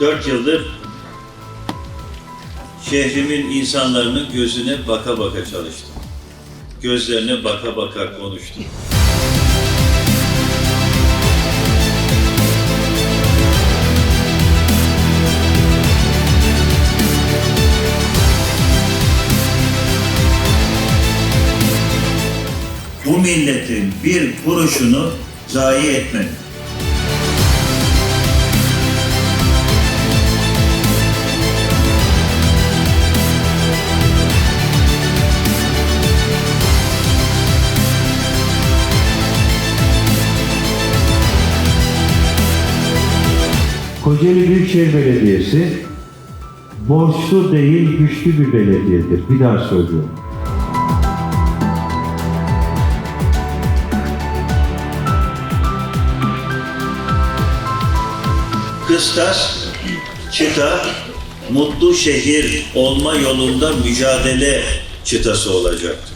Dört yıldır şehrimin insanların gözüne baka baka çalıştım. Gözlerine baka baka konuştum. Bu milletin bir kuruşunu zayi etmedim. Kocaeli Büyükşehir Belediyesi borçlu değil güçlü bir belediyedir. Bir daha söylüyorum. Kıstas, çıta, mutlu şehir olma yolunda mücadele çıtası olacaktır.